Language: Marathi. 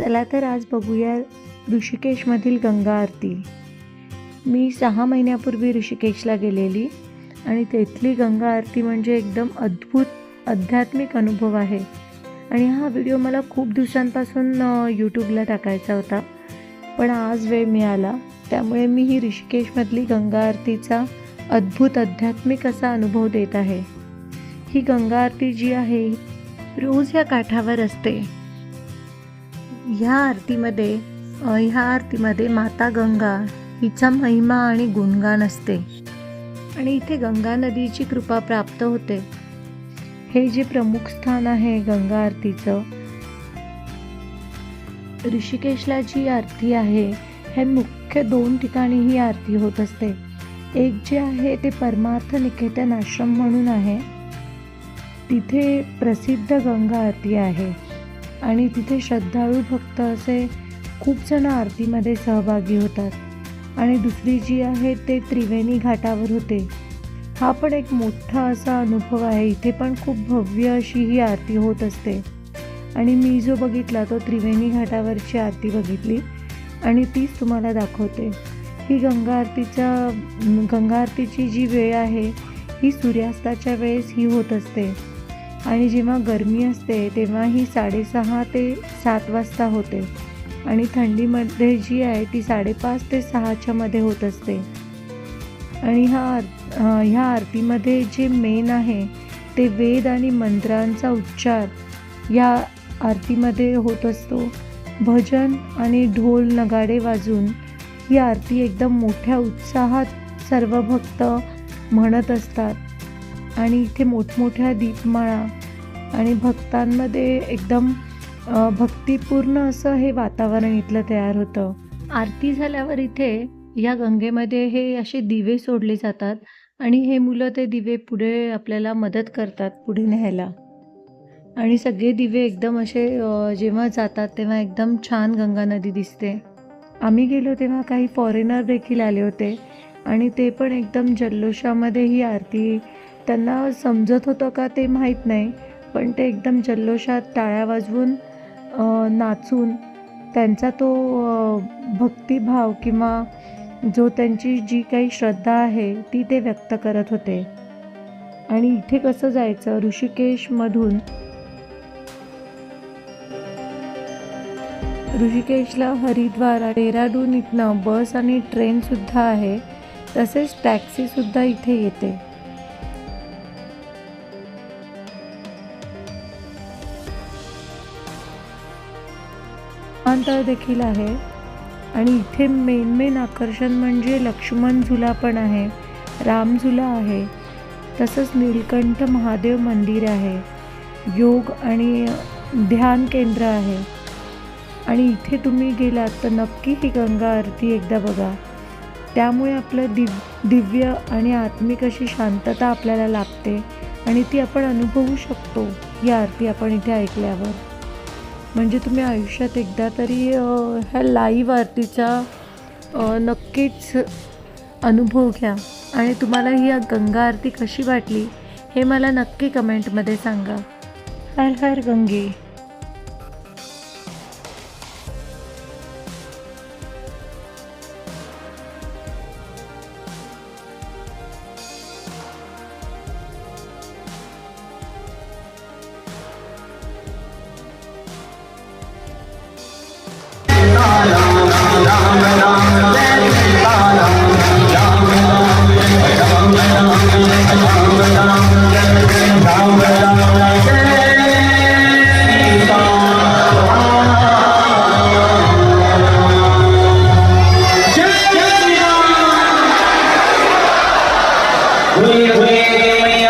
चला तर आज बघूया ऋषिकेशमधील गंगा आरती. मी सहा महिन्यापूर्वी ऋषिकेशला गेलेली आणि तेथली गंगा आरती म्हणजे एकदम अद्भुत आध्यात्मिक अनुभव आहे. आणि हा व्हिडिओ मला खूप दिवसांपासून यूट्यूबला टाकायचा होता. पण आज वेळ मिळाला. त्यामुळे मी ही ऋषिकेशमधली गंगा आरतीचा अद्भुत आध्यात्मिक असा अनुभव देत आहे. ही गंगा आरती जी आहे रोज या काठावर असते. ह्या आरतीमध्ये ह्या आरतीमध्ये माता गंगा हिचा महिमा आणि गुणगान असते. आणि इथे गंगा नदीची कृपा प्राप्त होते. हे जे प्रमुख स्थान आहे गंगा आरतीचं ऋषिकेशला जी आरती आहे हे मुख्य दोन ठिकाणी ही आरती होत असते. एक जे आहे ते परमार्थ निकेतन आश्रम म्हणून आहे. तिथे प्रसिद्ध गंगा आरती आहे. आणि तिथे श्रद्धाळू भक्त असे खूप जण आरतीमध्ये सहभागी होतात. आणि दुसरी जी आहे ते त्रिवेणी घाटावर होते. हा पण एक मोठा असा अनुभव आहे. इथे पण खूप भव्य अशी ही आरती होत असते. आणि मी जो बघितला तो त्रिवेणी घाटावरची आरती बघितली. आणि तीच तुम्हाला दाखवते. ही गंगा आरतीचा गंगा आरतीची जी वेळ आहे ही सूर्यास्ताच्या वेळेस ही होत असते. आणि जेव्हा गरमी असते तेव्हा ही साडेसहा ते सात वाजता होते. आणि थंडीमध्ये जी आहे ती साडेपाच ते सहाच्या मध्ये होत असते. आणि हा आर- ह्या आरतीमध्ये जे मेन आहे ते वेद आणि मंत्रांचा उच्चार या आरतीमध्ये होत असतो. भजन आणि ढोल नगाडे वाजून ही आरती एकदम मोठ्या उत्साहात सर्व भक्त म्हणत असतात. आणि इथे मोठमोठ्या दीपमाळा आणि भक्तांमध्ये एकदम भक्तिपूर्ण असं हे वातावरण इथलं तयार होतं. आरती झाल्यावर इथे या गंगेमध्ये हे असे दिवे सोडले जातात आणि हे मुलं ते दिवे पुढे आपल्याला मदत करतात पुढे न्यायला. आणि सगळे दिवे एकदम असे जेव्हा जातात तेव्हा एकदम छान गंगा नदी दिसते. आम्ही गेलो तेव्हा काही फॉरेनर देखील आले होते आणि ते पण एकदम जल्लोषामध्ये ही आरती त्यांना समजत होतं का ते माहीत नाही पण ते एकदम जल्लोषात टाळ्या वाजवून नाचून त्यांचा तो भक्तिभाव किंवा जो त्यांची जी काही श्रद्धा आहे ती ते व्यक्त करत होते. आणि इथे कसं जायचं? ऋषिकेशमधून ऋषिकेशला हरिद्वार डेहराडून इथनं बस आणि ट्रेनसुद्धा आहे तसेच टॅक्सीसुद्धा इथे येते. विमानतळ देखील आहे. आणि इथे मेन मेन आकर्षण म्हणजे लक्ष्मण झुला पण आहे. राम झुला आहे. तसंच नीलकंठ महादेव मंदिर आहे. योग आणि ध्यान केंद्र आहे. आणि इथे तुम्ही गेलात तर नक्की ही गंगा आरती एकदा बघा. त्यामुळे आपलं दिव दिव्य आणि आत्मिक अशी शांतता आपल्याला लाभते. आणि ती आपण अनुभवू शकतो. ही आरती आपण इथे ऐकल्यावर. म्हणजे तुम्ही आयुष्यात एकदा तरी ह्या लाईव्ह आरतीचा नक्कीच अनुभव घ्या. आणि तुम्हाला ही गंगा आरती कशी वाटली हे मला नक्की कमेंटमध्ये सांगा. हर हर गंगे. Yeah.